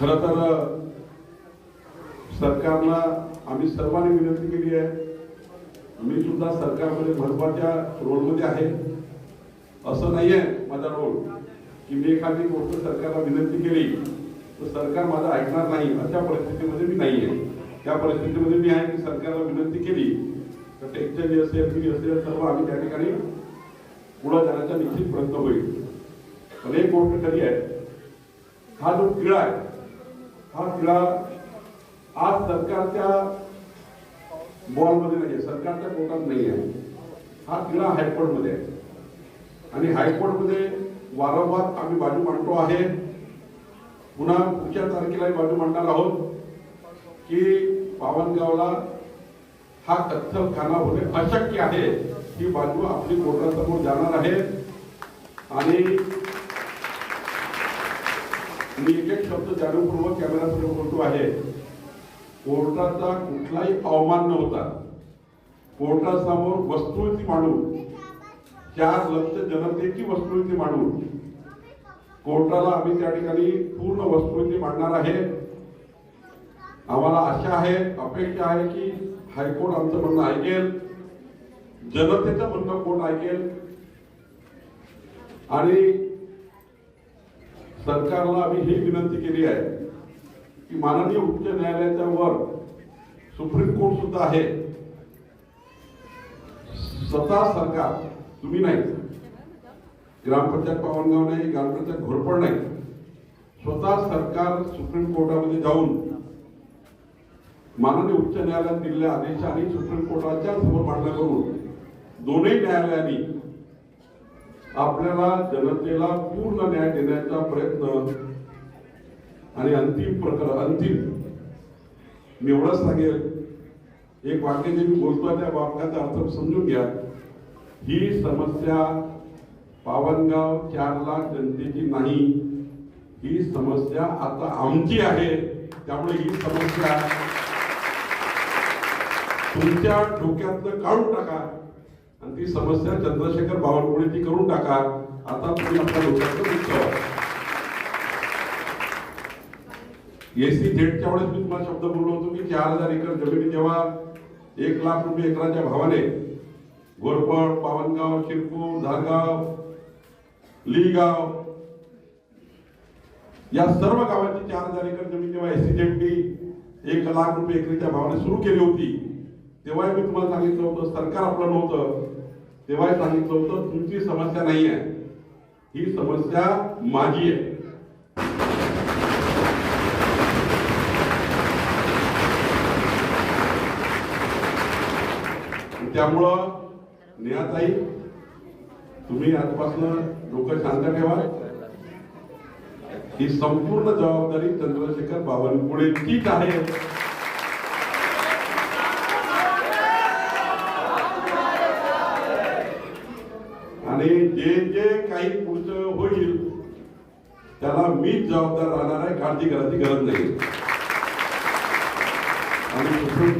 खर तर सरकारला आम्ही सर्वांनी विनंती केली आहे. मी सुद्धा सरकारमध्ये महत्त्वाच्या रोलमध्ये आहे. असं नाही आहे माझा रोल की मी एखादी गोष्ट सरकारला विनंती केली तर सरकार माझं ऐकणार नाही अशा परिस्थितीमध्ये मी नाही आहे त्या परिस्थितीमध्ये मी आहे की सरकारला विनंती केली तर टेक्चरी असेल फी असेल सर्व आम्ही त्या ठिकाणी पुढे जाण्याचा निश्चित प्रयत्न होईल. पण एक गोष्ट खरी आहे हा जो किळा आहे हा किळा आज सरकारच्या बॉलमध्ये नाही आहे सरकारच्या कोर्टात नाही आहे हा किळा हायकोर्टमध्ये आहे. आणि हायकोर्टमध्ये वारंवार आम्ही बाजू मांडतो आहे. पुन्हा पुढच्या तारखेलाही बाजू मांडणार आहोत की पावनगावला हा कत्तलखाना होणे अशक्य आहे. ही बाजू आपली कोर्टासमोर जाणार आहे. आणि मी एक एक शब्द जाणूनपूर्वक कॅमेरासमोर बोलतो आहे. कोर्टाचा कुठलाही अवमान नव्हता कोर्टासमोर वस्तुस्थिती मांडून चार लक्ष जनतेची वस्तुस्थिती मांडून कोर्टाला आम्ही त्या ठिकाणी पूर्ण वस्तुस्थिती मांडणार आहे. आम्हाला आशा आहे अपेक्षा आहे की हायकोर्ट आमचं म्हणणं ऐकेल जनतेचं म्हणणं कोर्ट ऐकेल? आणि सरकारला आम्ही ही विनंती केली आहे की माननीय उच्च न्यायालयाच्या वर सुप्रीम कोर्ट सुद्धा आहे. स्वतः सरकार तुम्ही नाही. ग्रामपंचायत पावनगाव नाही ग्रामपंचायत घोरपड नाही. स्वतः सरकार सुप्रीम कोर्टामध्ये जाऊन माननीय उच्च न्यायालयात दिलेल्या आदेशाने सुप्रीम कोर्टाच्या समोर मांडणं करून दोन्ही न्यायालयांनी आपल्याला जनतेला पूर्ण न्याय देण्याचा प्रयत्न आणि अंतिम प्रकार अंतिम. मी एवढंच सांगेल. एक वाक्य जे मी बोलतो त्या वाक्याचा अर्थ समजून घ्या. ही समस्या पावनगाव चार लाख जनतेची नाही. ही समस्या आता आमची आहे. त्यामुळे ही समस्या तुमच्या डोक्यातनं काढून टाका. आणि ती समस्या चंद्रशेखर बावनकुळेची करून टाका. आता तुम्ही आपल्या डोक्यातनं उत्सव एसी थेटच्या वेळेस मी तुम्हाला शब्द बोललो होतो की चार हजार एकर जमिनी जेव्हा एक लाख रुपये एकराच्या भावाने घोरपड पावनगाव शिरपूर धारगाव लिगाव या सर्व गावांची चार हजार एकर जमीन जेव्हा एसी थेटनी एक लाख रुपये एकरीच्या भावाने सुरू केली होती तेव्हाही मी तुम्हाला सांगितलं होतं सरकार आपलं नव्हतं. तेव्हा सांगितलं होतं तुमची समस्या नाही आहे ही समस्या माझी आहे. त्यामुळं नेहाताई तुम्ही आजपासून डोकं शांत ठेवा. ही संपूर्ण जबाबदारी चंद्रशेखर बावनकुळेचीच आहे. आणि जे जे काही पुढचं होईल त्याला मीच जबाबदार राहणार आहे काळजी करायची गरज नाही. आणि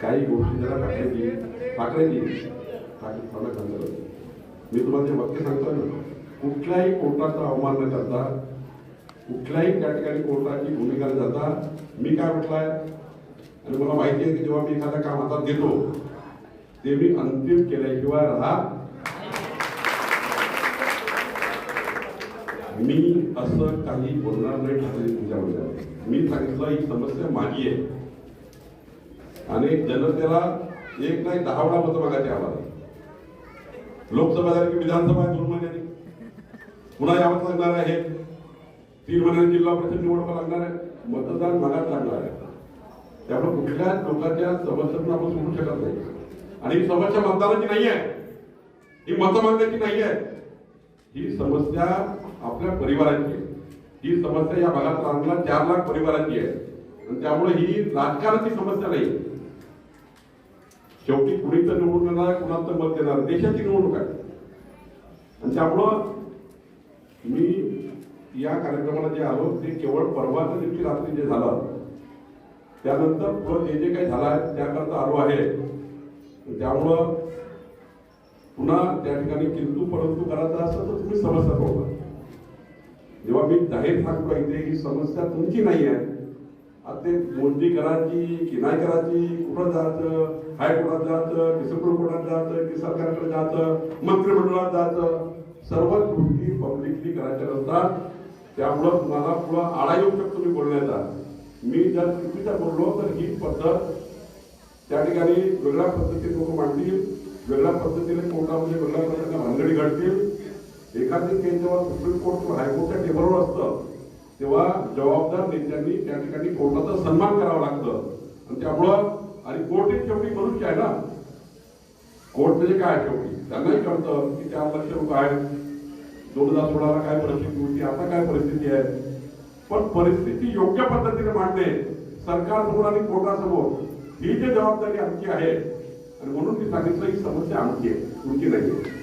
काही गोष्टी जरा टाकायची टाकण्याची टाकली मला सांगतो मी तुम्हाला जे वाक्य सांगतो ना कुठल्याही कोर्टाचा अवमान न करता कुठल्याही त्या ठिकाणी कोर्टाची भूमिका न जाता मी काय म्हटलंय? आणि मला माहिती आहे की जेव्हा मी एखादं काम हातात घेतो ते मी अंतिम केल्याशिवाय राहत मी असं काही बोलणार नाही ठाकरे तुमच्यामध्ये मी सांगितलं ही समस्या माझी आहे. आणि जनतेला एक नाही दहा वेळा मतं मागायचे आम्हाला. लोकसभा झाली की विधानसभा आहे दोन महिन्याने पुन्हा यावं लागणार आहे. तीन महिन्याने जिल्हा परिषद निवडणुका लागणार आहे. मतदान मागायला लागणार आहे. त्यामुळे कुठल्याच लोकांच्या समस्यांना आपण सोडू शकत नाही. आणि ही समस्या मतदानाची नाही आहे ही मतं मागण्याची नाही आहे ही समस्या आपल्या परिवाराची आहे. ही समस्या या भागात राहणाऱ्या चार लाख परिवाराची आहे. आणि त्यामुळे ही राजकारणाची समस्या नाही. शेवटी कुणी तर निवडून येणार कुणाचं मत देणार देशाची निवडणूक आहे. आणि त्यामुळं मी या कार्यक्रमाला जे आलो ते केवळ परवाच्या दिवशी रात्री जे झालं त्यानंतर पण जे जे काही झाला आहे त्याकरता आलो आहे. त्यामुळं पुन्हा त्या ठिकाणी किंतू परंतु करायचं असं तर तुम्ही समस्या सोडवा. जेव्हा मी जाहीर सांगतो इथे ही समस्या तुमची नाही आहे आता ते मोजणी करायची की नाही करायची कुठं जायचं हायकोर्टात जायचं की सुप्रीम कोर्टात जायचं की सरकारकडे जायचं मंत्रिमंडळात जायचं सर्व गोष्टी पब्लिकली करायच्या नसतात त्यामुळं तुम्हाला पुढं आळा येऊ शकतो मी बोलण्याचा. मी जर चुकीचं बोललो तर ही पद्धत त्या ठिकाणी वेगळ्या पद्धतीने लोक मांडतील वेगळ्या पद्धतीने कोर्टामध्ये वेगळ्या पद्धतीने भानगडी घडतील एखादी केस जेव्हा सुप्रीम कोर्ट किंवा हायकोर्टच्या टेबलवर असतं तेव्हा जबाबदार नेत्यांनी त्या ठिकाणी कोर्टाचा सन्मान करावा लागतं. आणि त्यामुळं आणि कोर्ट ही शेवटी मनुष्य आहे ना. कोर्ट म्हणजे काय शेवटी? त्यांनाही कळतं की चार लक्ष लोक आहेत. दोन हजार सोळाला काय परिस्थिती होती आता काय परिस्थिती आहे? पण परिस्थिती योग्य पद्धतीने मांडणे सरकारसमोर आणि कोर्टासमोर ही जी जबाबदारी आमची आहे आणि म्हणून मी सांगितलं ही समस्या आमची आहे तुमची नाही आहे